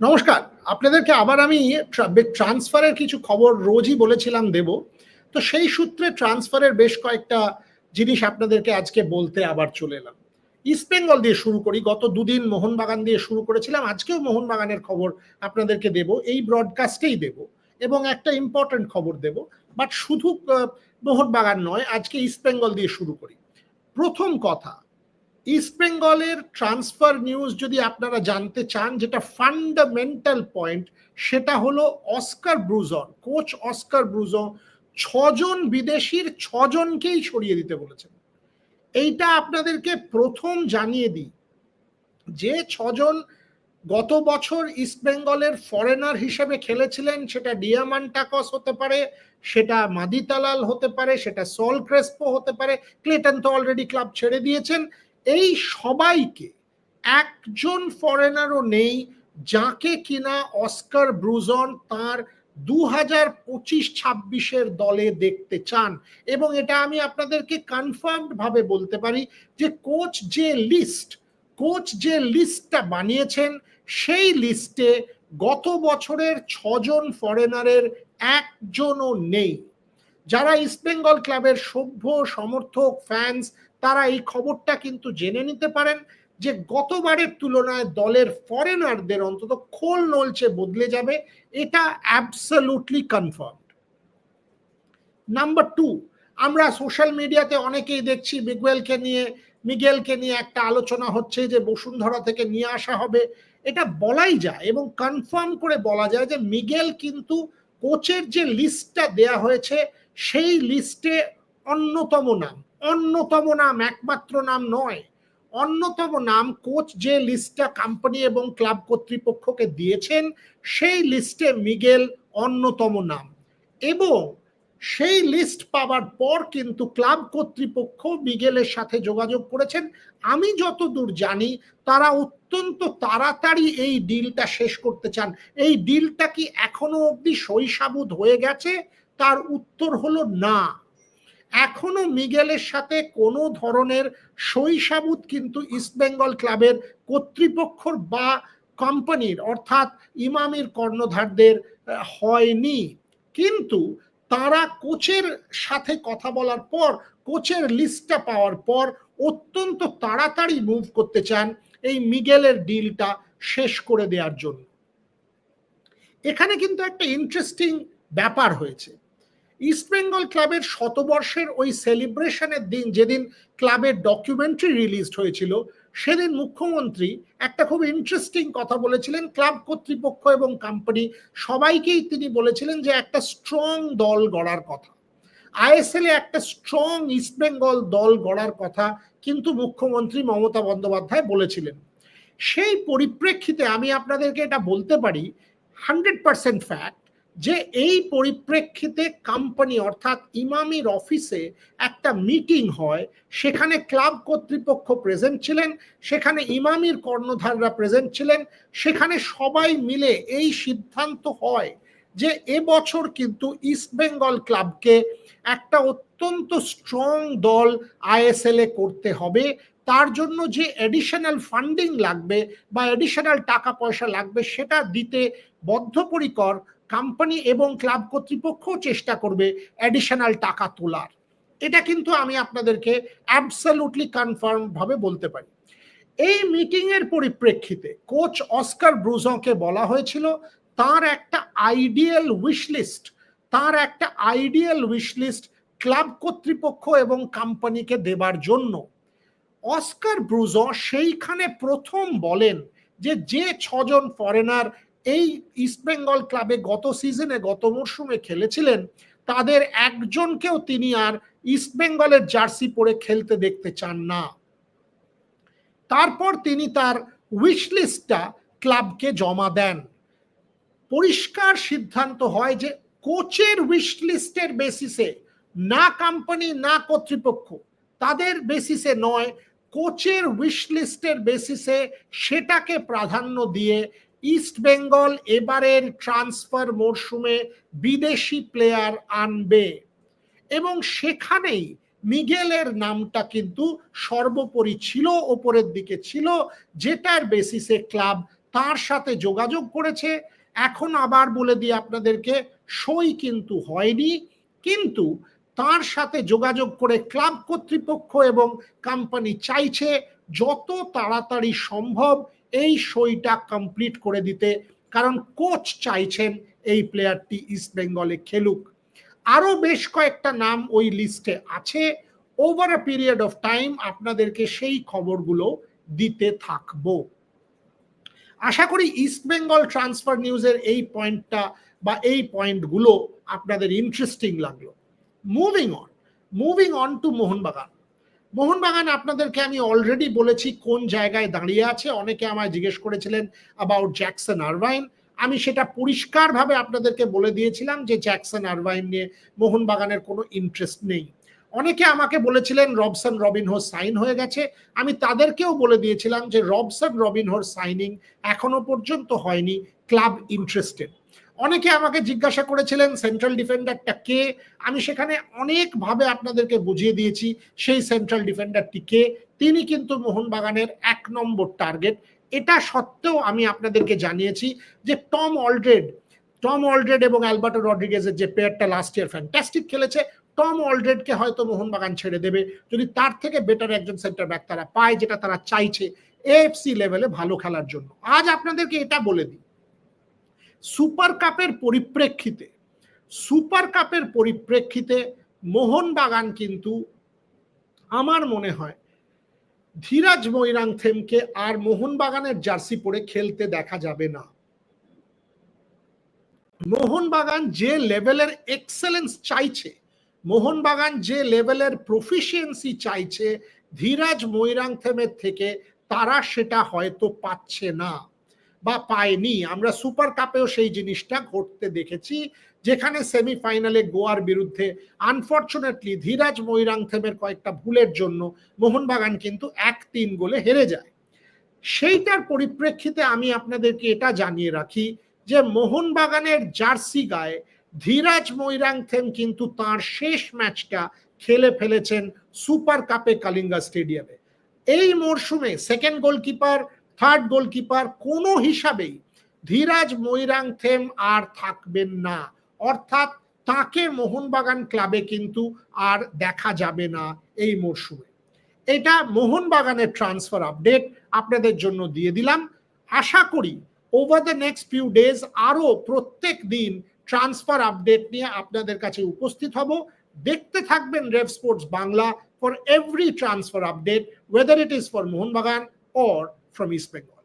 নমস্কার, আপনাদেরকে আবার আমি ট্রান্সফারের কিছু খবর রোজই বলেছিলাম দেব। তো সেই সূত্রে ট্রান্সফারের বেশ কয়েকটা জিনিস আপনাদেরকে আজকে বলতে আবার চলে এলাম। ইস্ট বেঙ্গল দিয়ে শুরু করি, গত দুদিন মোহনবাগান দিয়ে শুরু করেছিলাম, আজকেও মোহনবাগানের খবর আপনাদেরকে দেব, এই ব্রডকাস্টেই দেব এবং একটা ইম্পর্টেন্ট খবর দেব বাট শুধু মোহনবাগান নয়, আজকে ইস্ট বেঙ্গল দিয়ে শুরু করি। প্রথম কথা ইস্ট বেঙ্গলের ট্রান্সফার নিউজ যদি আপনারা জানতে চান, যেটা ফান্ডামেন্টাল পয়েন্ট সেটা হলো Oscar Bruzon, coach Oscar Bruzon ছজন বিদেশির ছজনকেই সরিয়ে দিতে বলেছেন। এইটা আপনাদেরকে প্রথম জানিয়ে দিই, যে ছজন গত বছর ইস্ট বেঙ্গলের ফরেনার হিসেবে খেলেছিলেন, সেটা ডিয়ামান্টাকস হতে পারে, সেটা মাদিতালাল হতে পারে, সেটা সল ক্রেসপো হতে পারে, ক্লেটন তো অলরেডি ক্লাব ছেড়ে দিয়েছেন। এই সবাইকে একজন ফরেনারও নেই যাকে কিনা অস্কার ব্রুজন তার দু হাজার পঁচিশ ছাব্বিশের দলে দেখতে চান। এবং এটা আমি আপনাদেরকে কনফার্মড ভাবে বলতে পারি যে কোচ যে লিস্ট কোচ যে লিস্টটা বানিয়েছেন, সেই লিস্টে গত বছরের ছজন ফরেনারের একজনও নেই। যারা ইস্টবেঙ্গল ক্লাবের সভ্য, সমর্থক ফ্যান্স তারা এই খবরটা কিন্তু জেনে নিতে পারেন যে গতবারের তুলনায় দলের ফরেনারদের অন্তত খোল নলছে বদলে যাবে, এটা অ্যাবসলুটলি কনফার্ম নাম্বার টু আমরা সোশ্যাল মিডিয়াতে অনেকেই দেখছি মিগুয়েলকে নিয়ে মিগেলকে নিয়ে একটা আলোচনা হচ্ছে যে বসুন্ধরা থেকে নিয়ে আসা হবে। এটা বলাই যায় এবং কনফার্ম করে বলা যায় যে মিগেল কিন্তু কোচের যে লিস্টটা দেয়া হয়েছে, সেই লিস্টে অন্যতম নাম। অন্যতম নাম, একমাত্র নাম নয়। অন্যতম নাম কোচ যে লিস্টটা কোম্পানি এবং ক্লাব কর্তৃপক্ষকে দিয়েছেন, সেই লিস্টে মিগেল অন্যতম নাম। এবং সেই লিস্ট পাওয়ার পর কিন্তু ক্লাব কর্তৃপক্ষ মিগেলের সাথে যোগাযোগ করেছেন। আমি যতদূর জানি, তারা অত্যন্ত তাড়াতাড়ি এই ডিলটা শেষ করতে চান। এই ডিলটা কি এখনও অবধি সই শৈশাবুদ হয়ে গেছে? তার উত্তর হলো না। এখনও মিগেলের সাথে কোনো ধরনের শৈশাবুত কিন্তু ইস্টবেঙ্গল ক্লাবের কর্তৃপক্ষর বা কোম্পানির, অর্থাৎ ইমামির কর্ণধারদের হয়নি। কিন্তু তারা কোচের সাথে কথা বলার পর, কোচের লিস্টটা পাওয়ার পর অত্যন্ত তাড়াতাড়ি মুভ করতে চান এই মিগেলের ডিলটা শেষ করে দেওয়ার জন্য। এখানে কিন্তু একটা ইন্টারেস্টিং ব্যাপার হয়েছে। ইস্টবেঙ্গল ক্লাবের শতবর্ষের ওই সেলিব্রেশনের দিন, যেদিন ক্লাবের ডকুমেন্টারি রিলিজ হয়েছিল, সেদিন মুখ্যমন্ত্রী একটা খুব ইন্টারেস্টিং কথা বলেছিলেন ক্লাব কর্তৃপক্ষ এবং কোম্পানি সবাইকেই তিনি বলেছিলেন যে একটা স্ট্রং দল গড়ার কথা। আইএসএল এ একটা স্ট্রং ইস্টবেঙ্গল দল গড়ার কথা কিন্তু মুখ্যমন্ত্রী মমতা বন্দ্যোপাধ্যায় বলেছিলেন। সেই পরিপ্রেক্ষিতে আমি আপনাদেরকে এটা বলতে পারি হান্ড্রেড পার্সেন্ট ফ্যাক্ট যে এই পরিপ্রেক্ষিতে কোম্পানি অর্থাৎ ইমামির অফিসে একটা মিটিং হয়, সেখানে ক্লাব কর্তৃপক্ষ প্রেজেন্ট ছিলেন, সেখানে ইমামির কর্ণধাররা প্রেজেন্ট ছিলেন, সেখানে সবাই মিলে এই সিদ্ধান্ত হয় যে এবছর কিন্তু ইস্টবেঙ্গল ক্লাবকে একটা অত্যন্ত স্ট্রং দল আইএসএল এ করতে হবে। তার জন্য যে এডিশনাল ফান্ডিং লাগবে বা এডিশনাল টাকা পয়সা লাগবে, সেটা দিতে বদ্ধপরিকর কোম্পানি এবং ক্লাব কর্তৃপক্ষ চেষ্টা করবে অ্যাডিশনাল টাকা তোলার। এটা কিন্তু আমি আপনাদেরকে অ্যাবসলুটলি কনফার্ম ভাবে বলতে পারি। এই মিটিং এর পরিপ্রেক্ষিতে কোচ অস্কার ব্রুজকে বলা হয়েছিল, তার একটা আইডিয়াল উইশ লিস্ট তার একটা আইডিয়াল উইশ লিস্ট ক্লাব কর্তৃপক্ষ এবং কোম্পানিকে দেবার জন্য। অস্কার ব্রুজ সেইখানে প্রথম বলেন যে যে ছজন ফরেনার এই ইস্টবেঙ্গল ক্লাবে গত সিজনে গত মরশুমে খেলেছিলেন, তাদের একজনকেও তিনি আর ইস্টবেঙ্গলের জার্সি পরে খেলতে দেখতে চান না। তারপর তিনি তার উইশ লিস্টটা ক্লাবকে জমা দেন। পরিষ্কার সিদ্ধান্ত হয় যে কোচের উইশ লিস্টের বেসিসে না কোম্পানি না কর্তৃপক্ষ, তাদের বেসিসে নয়, কোচের উইশ লিস্টের বেসিসে সেটাকে প্রাধান্য দিয়ে ইস্ট বেঙ্গল এবারের ট্রান্সফার মরশুমে বিদেশি প্লেয়ার আনবে। এবং সেখানেই মিগেলের নামটা কিন্তু সর্বোপরি ছিল, ওপরের দিকে ছিল, যেটার বেসিসে ক্লাব তার সাথে যোগাযোগ করেছে। এখন আবার বলে দিই আপনাদেরকে, সই কিন্তু হয়নি, কিন্তু তার সাথে যোগাযোগ করে ক্লাব কর্তৃপক্ষ এবং কোম্পানি চাইছে, যত তাড়াতাড়ি সম্ভব এই সইটা কমপ্লিট করে দিতে, কারণ কোচ চাইছেন এই প্লেয়ারটি ইস্ট বেঙ্গলে খেলুক। আরও বেশ কয়েকটা নাম ওই লিস্টে আছে। Over a period of time আপনাদেরকে সেই খবরগুলো দিতে থাকব। আশা করি ইস্ট বেঙ্গল ট্রান্সফার নিউজের এই পয়েন্টটা বা এই পয়েন্টগুলো আপনাদের ইন্টারেস্টিং লাগল। Moving on moving on to Mohun Bagan Mohun Bagan, আপনাদেরকে আমি অলরেডি বলেছি কোন জায়গায় দাঁড়িয়ে আছে। অনেকে আমায় জিজ্ঞেস করেছিলেন অ্যাবাউট জ্যাকসন আরভাইন আমি সেটা পরিষ্কারভাবে আপনাদেরকে বলে দিয়েছিলাম যে জ্যাকসন আরভাইন নিয়ে মোহনবাগানের কোনো ইন্টারেস্ট নেই। অনেকে আমাকে বলেছিলেন রবসন রবিনহো সাইন হয়ে গেছে। আমি তাদেরকেও বলে দিয়েছিলাম যে রবসন রবিনহোর সাইনিং এখনও পর্যন্ত হয়নি ক্লাব ইন্টারেস্টেড অনেকে আমাকে জিজ্ঞাসা করেছিলেন সেন্ট্রাল ডিফেন্ডারটা কে? আমি সেখানে অনেকভাবে আপনাদেরকে বুঝিয়ে দিয়েছি, সেই সেন্ট্রাল ডিফেন্ডারটি কে? তিনি কিন্তু মোহনবাগানের এক নম্বর টার্গেট এটা সত্ত্বেও আমি আপনাদেরকে জানিয়েছি যে টম অলড্রেড টম অলড্রেড এবং অ্যালবার্টো রড্রিগেজের যে প্লেয়ারটা লাস্ট ইয়ার ফ্যান্টাস্টিক খেলেছে, টম অলড্রেডকে হয়তো মোহনবাগান ছেড়ে দেবে। যদি তার থেকে বেটার একজন সেন্টার ব্যাক তারা পায়, যেটা তারা চাইছে এএফসি লেভেলে ভালো খেলার জন্য। আজ আপনাদেরকে এটা বলে দিই। সুপার কাপের পরিপ্রেক্ষিতে, সুপার কাপের পরিপ্রেক্ষিতে মোহনবাগান কিন্তু আমার মনে হয় ধীরাজ মৈরাংথেমকে আর মোহনবাগানের জার্সি পরে খেলতে দেখা যাবে না। মোহনবাগান যে লেভেলের এক্সেলেন্স চাইছে মোহনবাগান যে লেভেলের প্রফিসিয়েন্সি চাইছে, ধীরাজ মৈরাংথেমের থেকে তারা সেটা হয়তো পাচ্ছে না। বা পায়নি আমরা সুপার কাপেও সেই জিনিসটা ঘটতে দেখেছি, যেখানে সেমিফাইনালে গোয়ার বিরুদ্ধে আনফর্চুনেটলি ধীরাজ মৈরাংথেমের কয়েকটা ভুলের জন্য মোহনবাগান কিন্তু এক তিন গোলে হেরে যায়। সেইটার পরিপ্রেক্ষিতে আমি আপনাদেরকে এটা জানিয়ে রাখি যে মোহনবাগানের জার্সি গায়ে ধীরাজ মৈরাংথেম কিন্তু তার শেষ ম্যাচটা খেলে ফেলেছেন সুপার কাপে কালিঙ্গা স্টেডিয়ামে। এই মরশুমে সেকেন্ড গোলকিপার থার্ড গোলকিপার কোনো হিসাবেই ধীরাজ মৈরাংথেম আর থাকবেন না। অর্থাৎ তাকে মোহনবাগান ক্লাবে কিন্তু আর দেখা যাবে না এই মরশুমে। এটা মোহনবাগানের ট্রান্সফার আপডেট আপনাদের জন্য দিয়ে দিলাম। আশা করি over the next few days আরও প্রত্যেক দিন ট্রান্সফার আপডেট নিয়ে আপনাদের কাছে উপস্থিত হব। দেখতে থাকবেন Rev Sports Bangla for every transfer update whether it is for Mohun Bagan or from East Bengal.